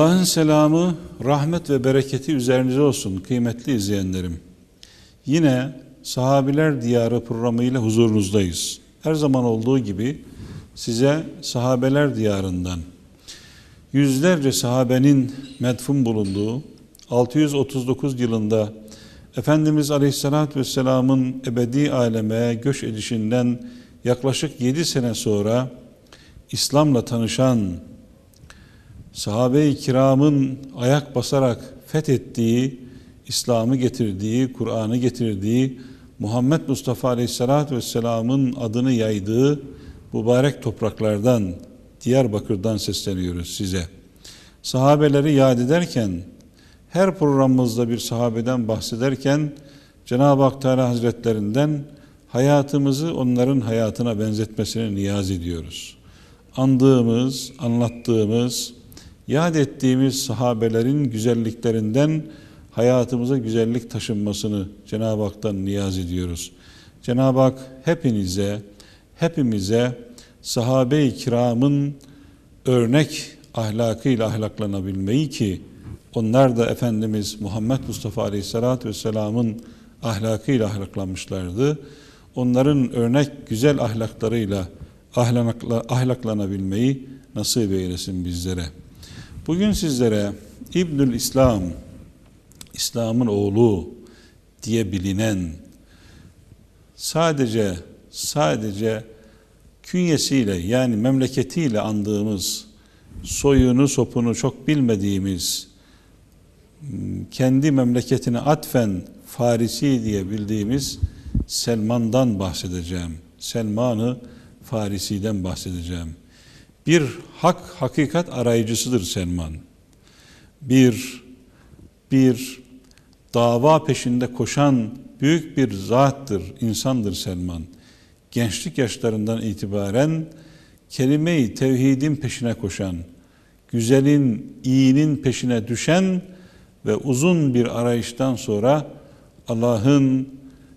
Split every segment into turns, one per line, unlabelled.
Allah'ın selamı, rahmet ve bereketi üzerinize olsun kıymetli izleyenlerim. Yine Sahabiler Diyarı programıyla huzurunuzdayız. Her zaman olduğu gibi size sahabeler diyarından yüzlerce sahabenin medfun bulunduğu 639 yılında Efendimiz Aleyhisselatü Vesselam'ın ebedi aleme göç edişinden yaklaşık 7 sene sonra İslam'la tanışan sahabe-i kiramın ayak basarak fethettiği, İslam'ı getirdiği, Kur'an'ı getirdiği, Muhammed Mustafa Aleyhisselatü Vesselam'ın adını yaydığı mübarek topraklardan, Diyarbakır'dan sesleniyoruz size. Sahabeleri yad ederken, her programımızda bir sahabeden bahsederken, Cenab-ı Hak Teala Hazretlerinden hayatımızı onların hayatına benzetmesini niyaz ediyoruz. Andığımız, anlattığımız, yad ettiğimiz sahabelerin güzelliklerinden hayatımıza güzellik taşınmasını Cenab-ı Hak'tan niyaz ediyoruz. Cenab-ı Hak hepinize, hepimize sahabe-i kiramın örnek ahlakıyla ahlaklanabilmeyi ki onlar da Efendimiz Muhammed Mustafa Aleyhisselatü Vesselam'ın ahlakıyla ahlaklanmışlardı. Onların örnek güzel ahlaklarıyla ahlakla, ahlaklanabilmeyi nasip eylesin bizlere. Bugün sizlere İbnül İslam, İslam'ın oğlu diye bilinen sadece sadece künyesiyle yani memleketiyle andığımız soyunu sopunu çok bilmediğimiz kendi memleketine atfen Farisi diye bildiğimiz Selman'dan bahsedeceğim. Selman'ı Farisi'den bahsedeceğim. Bir hak hakikat arayıcısıdır Selman. Bir bir dava peşinde koşan büyük bir zattır, insandır Selman. Gençlik yaşlarından itibaren kelime-i tevhidin peşine koşan, güzelin, iyinin peşine düşen ve uzun bir arayıştan sonra Allah'ın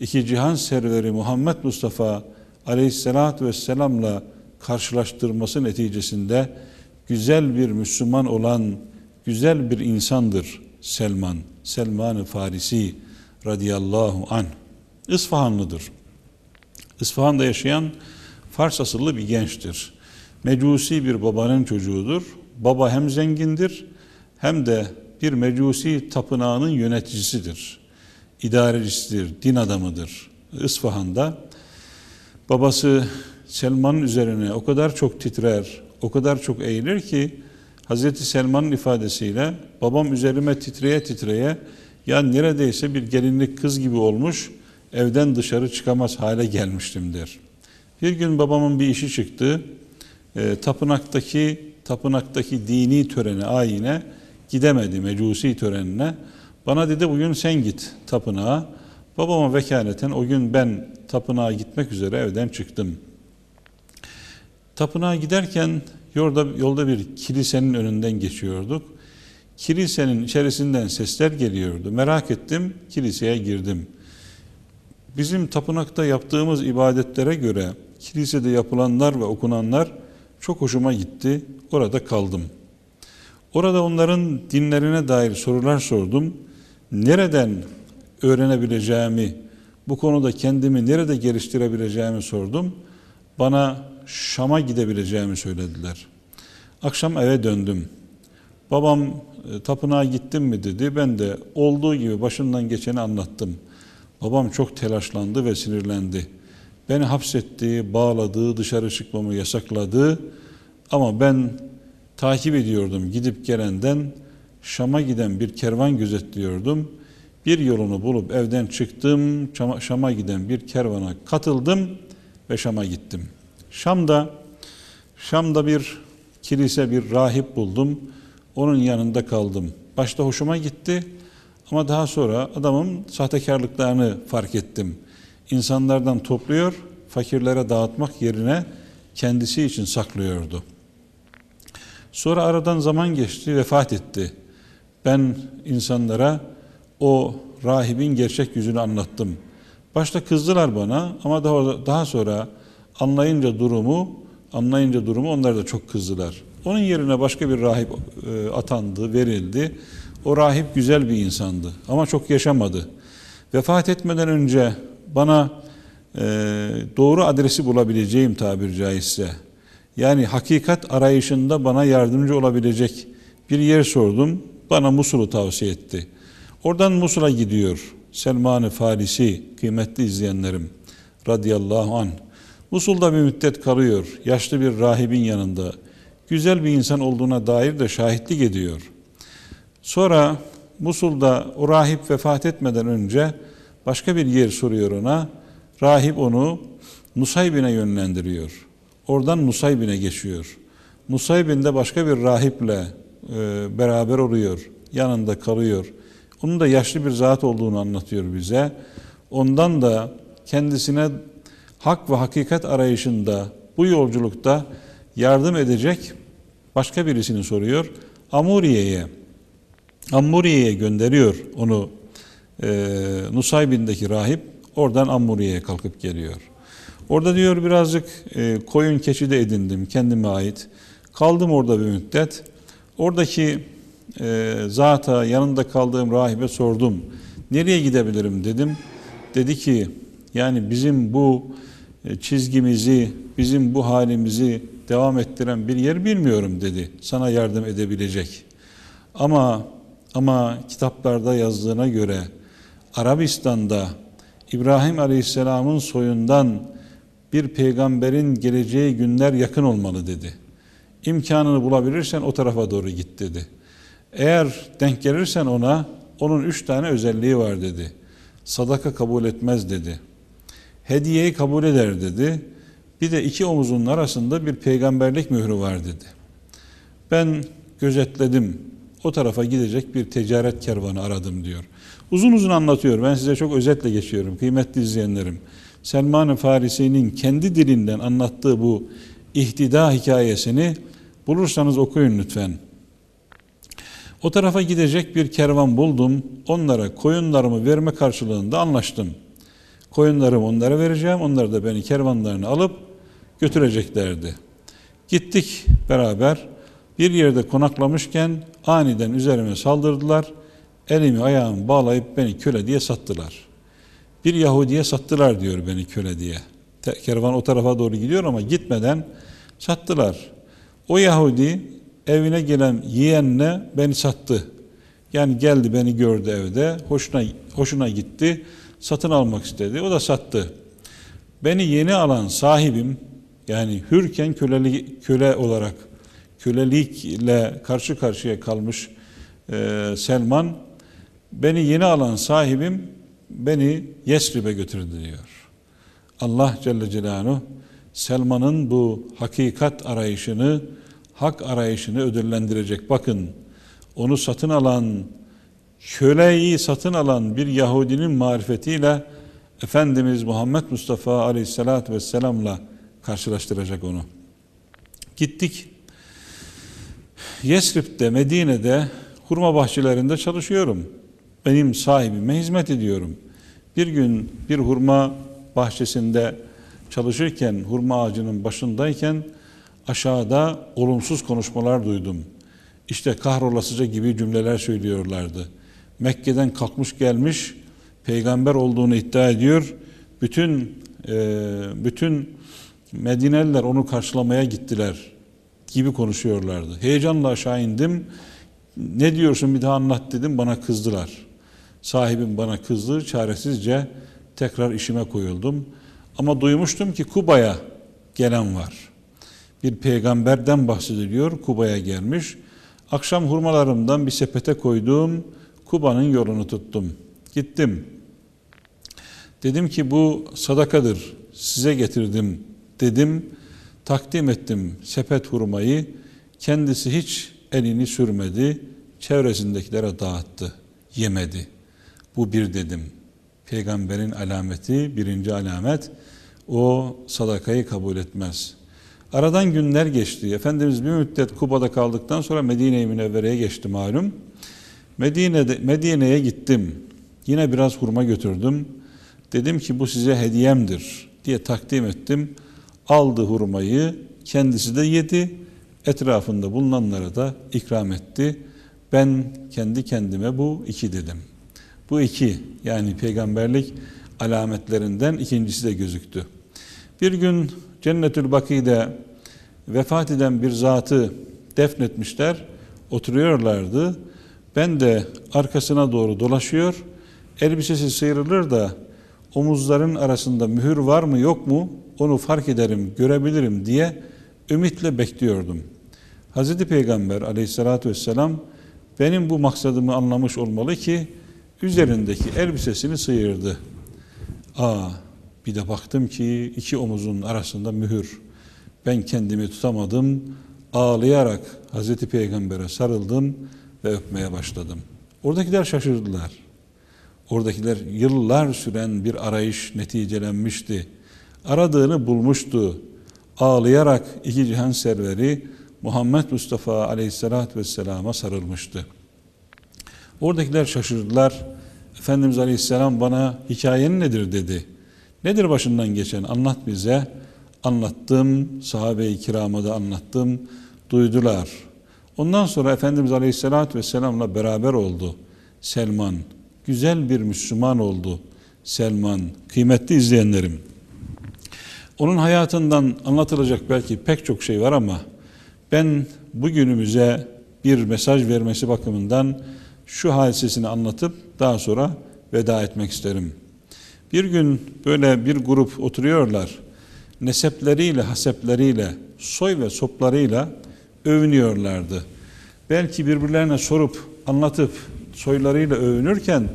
iki cihan serveri Muhammed Mustafa aleyhissalatü vesselamla karşılaştırması neticesinde güzel bir Müslüman olan güzel bir insandır Selman. Selman-ı Farisi radıyallahu an. İsfahanlıdır. İsfahan'da yaşayan Fars asıllı bir gençtir. Mecusi bir babanın çocuğudur. Baba hem zengindir hem de bir mecusi tapınağının yöneticisidir. İdarecisidir, din adamıdır. İsfahan'da babası Selman'ın üzerine o kadar çok titrer, o kadar çok eğilir ki Hazreti Selman'ın ifadesiyle babam üzerime titreye titreye ya neredeyse bir gelinlik kız gibi olmuş evden dışarı çıkamaz hale gelmiştim der. Bir gün babamın bir işi çıktı. E, tapınaktaki tapınaktaki dini törene, ayine gidemedi mecusi törenine. Bana dedi bugün sen git tapınağa. Babama vekaleten o gün ben tapınağa gitmek üzere evden çıktım. Tapınağa giderken yolda, yolda bir kilisenin önünden geçiyorduk. Kilisenin içerisinden sesler geliyordu. Merak ettim, kiliseye girdim. Bizim tapınakta yaptığımız ibadetlere göre kilisede yapılanlar ve okunanlar çok hoşuma gitti. Orada kaldım. Orada onların dinlerine dair sorular sordum. Nereden öğrenebileceğimi, bu konuda kendimi nerede geliştirebileceğimi sordum. Bana Şam'a gidebileceğimi söylediler. Akşam eve döndüm. Babam e, tapınağa gittim mi dedi. Ben de olduğu gibi başından geçeni anlattım. Babam çok telaşlandı ve sinirlendi. Beni hapsetti, bağladı, dışarı çıkmamı yasakladı. Ama ben takip ediyordum gidip gelenden. Şam'a giden bir kervan gözetliyordum. Bir yolunu bulup evden çıktım. Şam'a giden bir kervana katıldım ve Şam'a gittim. Şam'da Şam'da bir kilise, bir rahip buldum. Onun yanında kaldım. Başta hoşuma gitti ama daha sonra adamın sahtekarlıklarını fark ettim. İnsanlardan topluyor, fakirlere dağıtmak yerine kendisi için saklıyordu. Sonra aradan zaman geçti, vefat etti. Ben insanlara o rahibin gerçek yüzünü anlattım. Başta kızdılar bana ama daha, daha sonra anlayınca durumu, anlayınca durumu onlar da çok kızdılar. Onun yerine başka bir rahip e, atandı, verildi. O rahip güzel bir insandı ama çok yaşamadı. Vefat etmeden önce bana e, doğru adresi bulabileceğim tabir caizse, yani hakikat arayışında bana yardımcı olabilecek bir yer sordum. Bana Musul'u tavsiye etti. Oradan Musul'a gidiyor. Selman-ı Farisi, kıymetli izleyenlerim radıyallahu an. Musul'da bir müddet kalıyor. Yaşlı bir rahibin yanında. Güzel bir insan olduğuna dair de şahitlik ediyor. Sonra Musul'da o rahip vefat etmeden önce başka bir yer soruyor ona. Rahip onu Nusaybin'e yönlendiriyor. Oradan Nusaybin'e geçiyor. Nusaybin'de başka bir rahiple e, beraber oluyor. Yanında kalıyor. Onun da yaşlı bir zat olduğunu anlatıyor bize. Ondan da kendisine hak ve hakikat arayışında bu yolculukta yardım edecek başka birisini soruyor. Amuriye'ye Ammuriye'ye gönderiyor onu e, Nusaybin'deki rahip oradan Ammuriye'ye kalkıp geliyor. Orada diyor birazcık e, koyun keçi de edindim kendime ait. Kaldım orada bir müddet. Oradaki e, zata yanında kaldığım rahibe sordum. Nereye gidebilirim dedim. Dedi ki yani bizim bu çizgimizi, bizim bu halimizi devam ettiren bir yer bilmiyorum dedi. Sana yardım edebilecek. Ama ama kitaplarda yazdığına göre Arabistan'da İbrahim Aleyhisselam'ın soyundan bir peygamberin geleceği günler yakın olmalı dedi. İmkanını bulabilirsen o tarafa doğru git dedi. Eğer denk gelirsen ona onun üç tane özelliği var dedi. Sadaka kabul etmez dedi. Hediyeyi kabul eder dedi. Bir de iki omuzun arasında bir peygamberlik mührü var dedi. Ben gözetledim. O tarafa gidecek bir ticaret kervanı aradım diyor. Uzun uzun anlatıyor. Ben size çok özetle geçiyorum kıymetli izleyenlerim. Selman-ı Farisi'nin kendi dilinden anlattığı bu ihtida hikayesini bulursanız okuyun lütfen. O tarafa gidecek bir kervan buldum. Onlara koyunlarımı verme karşılığında anlaştım. Koyunlarımı onlara vereceğim. Onlar da beni kervanlarını alıp götüreceklerdi. Gittik beraber. Bir yerde konaklamışken aniden üzerime saldırdılar. Elimi ayağımı bağlayıp beni köle diye sattılar. Bir Yahudi'ye sattılar diyor beni köle diye. Kervan o tarafa doğru gidiyor ama gitmeden sattılar. O Yahudi evine gelen yeğenle beni sattı. Yani geldi beni gördü evde. Hoşuna hoşuna gitti. Satın almak istedi. O da sattı. Beni yeni alan sahibim yani hürken köleli, köle olarak kölelikle karşı karşıya kalmış e, Selman beni yeni alan sahibim beni Yesrib'e götürdü diyor. Allah Celle Celaluhu Selman'ın bu hakikat arayışını, hak arayışını ödüllendirecek. Bakın onu satın alan, köleyi satın alan bir Yahudinin marifetiyle Efendimiz Muhammed Mustafa Aleyhisselatü Vesselam'la karşılaştıracak onu. Gittik. Yesrib'de, Medine'de hurma bahçelerinde çalışıyorum. Benim sahibime hizmet ediyorum. Bir gün bir hurma bahçesinde çalışırken, hurma ağacının başındayken aşağıda olumsuz konuşmalar duydum. İşte kahrolasıca gibi cümleler söylüyorlardı. Mekke'den kalkmış gelmiş, peygamber olduğunu iddia ediyor. Bütün e, bütün Medineliler onu karşılamaya gittiler gibi konuşuyorlardı. Heyecanla aşağı indim. Ne diyorsun bir daha anlat dedim. Bana kızdılar. Sahibim bana kızdı. Çaresizce tekrar işime koyuldum. Ama duymuştum ki Kuba'ya gelen var. Bir peygamberden bahsediliyor. Kuba'ya gelmiş. Akşam hurmalarımdan bir sepete koydum. Kuba'nın yolunu tuttum. Gittim. Dedim ki bu sadakadır. Size getirdim dedim. Takdim ettim sepet hurmayı. Kendisi hiç elini sürmedi. Çevresindekilere dağıttı. Yemedi. Bu bir dedim. Peygamberin alameti, birinci alamet o sadakayı kabul etmez. Aradan günler geçti. Efendimiz bir müddet Kuba'da kaldıktan sonra Medine-i Münevvere'ye geçti malum. Medine'de Medine'ye gittim. Yine biraz hurma götürdüm. Dedim ki bu size hediyemdir diye takdim ettim. Aldı hurmayı, kendisi de yedi. etrafında bulunanlara da ikram etti. Ben kendi kendime bu iki dedim. Bu iki yani peygamberlik alametlerinden ikincisi de gözüktü. Bir gün Cennetül Baki'de vefat eden bir zatı defnetmişler, oturuyorlardı. Ben de arkasına doğru dolaşıyor, elbisesi sıyrılır da omuzların arasında mühür var mı yok mu onu fark ederim, görebilirim diye ümitle bekliyordum. Hz. Peygamber aleyhissalatü vesselam benim bu maksadımı anlamış olmalı ki üzerindeki elbisesini sıyırdı. Aa, bir de baktım ki iki omuzun arasında mühür. Ben kendimi tutamadım. Ağlayarak Hazreti Peygamber'e sarıldım ve öpmeye başladım. Oradakiler şaşırdılar. Oradakiler yıllar süren bir arayış neticelenmişti. Aradığını bulmuştu. Ağlayarak iki cihan serveri Muhammed Mustafa aleyhissalatü vesselama sarılmıştı. Oradakiler şaşırdılar. Efendimiz aleyhisselam bana hikayen nedir dedi. Nedir başından geçen anlat bize. Anlattım, sahabe-i kirama da anlattım, duydular. Ondan sonra Efendimiz aleyhisselatü vesselamla beraber oldu Selman. Güzel bir Müslüman oldu Selman. Kıymetli izleyenlerim. Onun hayatından anlatılacak belki pek çok şey var ama ben bugünümüze bir mesaj vermesi bakımından şu hadisesini anlatıp daha sonra veda etmek isterim. Bir gün böyle bir grup oturuyorlar. Nesepleriyle, hasepleriyle, soy ve soplarıyla övünüyorlardı. Belki birbirlerine sorup anlatıp soylarıyla övünürken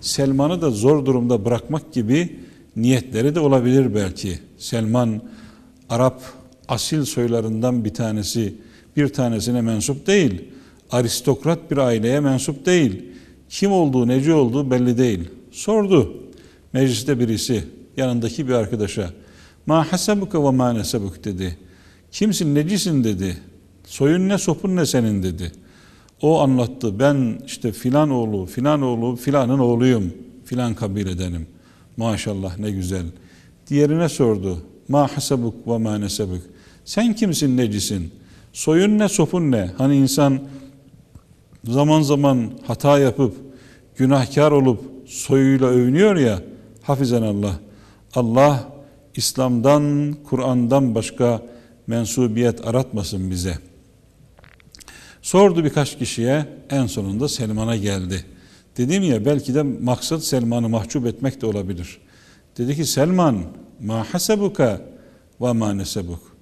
Selman'ı da zor durumda bırakmak gibi niyetleri de olabilir belki. Selman Arap asil soylarından bir tanesi, bir tanesine mensup değil. Aristokrat bir aileye mensup değil. Kim olduğu, neci olduğu belli değil. Sordu mecliste birisi yanındaki bir arkadaşa. Ma hasebuke ve ma nesebuk dedi. Kimsin, necisin dedi. Soyun ne, sopun ne senin dedi. O anlattı. Ben işte filan oğlu, filan oğlu, filanın oğluyum. Filan kabiledenim. Maşallah ne güzel. Diğerine sordu. Ma hasebuk ve ma nesebuk. Sen kimsin, necisin? Soyun ne, sopun ne? Hani insan zaman zaman hata yapıp günahkar olup soyuyla övünüyor ya hafizen Allah. Allah İslam'dan, Kur'an'dan başka mensubiyet aratmasın bize. Sordu birkaç kişiye en sonunda Selman'a geldi. Dedim ya belki de maksat Selman'ı mahcup etmek de olabilir. Dedi ki Selman ma hasebuka ve ma nesebuk.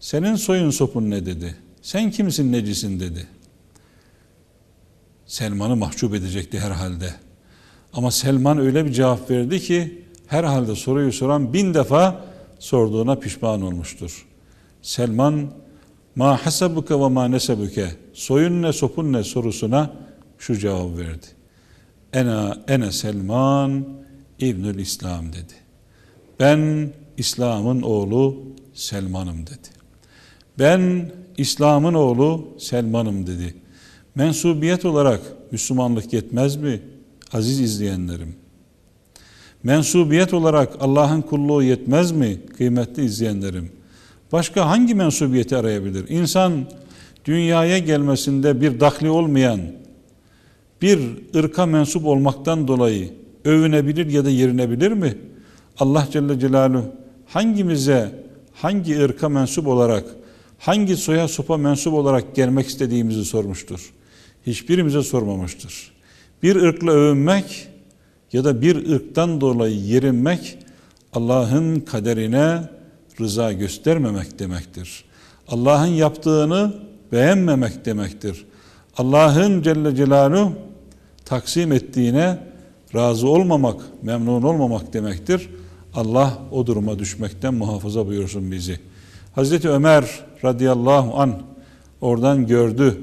Senin soyun sopun ne dedi. Sen kimsin necisin dedi. Selman'ı mahcup edecekti herhalde. Ama Selman öyle bir cevap verdi ki herhalde soruyu soran bin defa sorduğuna pişman olmuştur. Selman ma hasabuke ve ma nesebuke soyun ne sopun ne sorusuna şu cevap verdi. Ena ene Selman İbnül İslam dedi. Ben İslam'ın oğlu Selman'ım dedi. Ben İslam'ın oğlu Selman'ım dedi. Mensubiyet olarak Müslümanlık yetmez mi aziz izleyenlerim? Mensubiyet olarak Allah'ın kulluğu yetmez mi kıymetli izleyenlerim? Başka hangi mensubiyeti arayabilir? İnsan dünyaya gelmesinde bir dahli olmayan bir ırka mensup olmaktan dolayı övünebilir ya da yerinebilir mi? Allah Celle Celaluhu hangimize hangi ırka mensup olarak hangi soya sopa mensup olarak gelmek istediğimizi sormuştur hiçbirimize sormamıştır. Bir ırkla övünmek ya da bir ırktan dolayı yerinmek Allah'ın kaderine rıza göstermemek demektir. Allah'ın yaptığını beğenmemek demektir. Allah'ın Celle Celaluhu taksim ettiğine razı olmamak, memnun olmamak demektir. Allah o duruma düşmekten muhafaza buyursun bizi. Hazreti Ömer radıyallahu an oradan gördü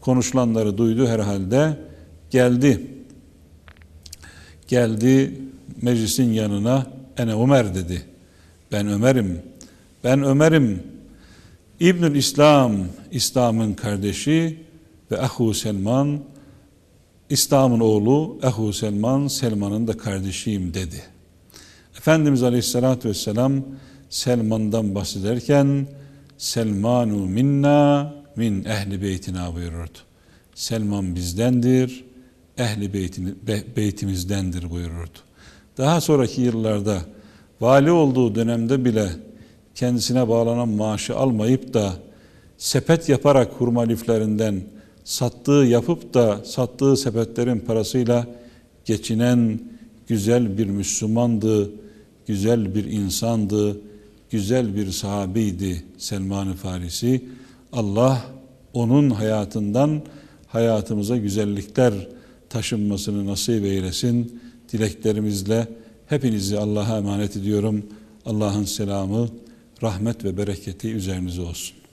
konuşulanları duydu herhalde. Geldi. Geldi meclisin yanına. Ene Ömer dedi. Ben Ömer'im. Ben Ömer'im. İbnül İslam, İslam'ın kardeşi ve Ahu Selman, İslam'ın oğlu Ahu Selman, Selman'ın da kardeşiyim dedi. Efendimiz Aleyhisselatü Vesselam Selman'dan bahsederken Selmanu minna min ehli beytina buyururdu. Selman bizdendir, ehli beytini, be, beytimizdendir buyururdu. Daha sonraki yıllarda vali olduğu dönemde bile kendisine bağlanan maaşı almayıp da sepet yaparak hurma liflerinden sattığı yapıp da sattığı sepetlerin parasıyla geçinen güzel bir Müslümandı, güzel bir insandı, güzel bir sahabeydi Selman-ı Farisi. Allah onun hayatından hayatımıza güzellikler taşınmasını nasip eylesin. Dileklerimizle hepinizi Allah'a emanet ediyorum. Allah'ın selamı, rahmet ve bereketi üzerinize olsun.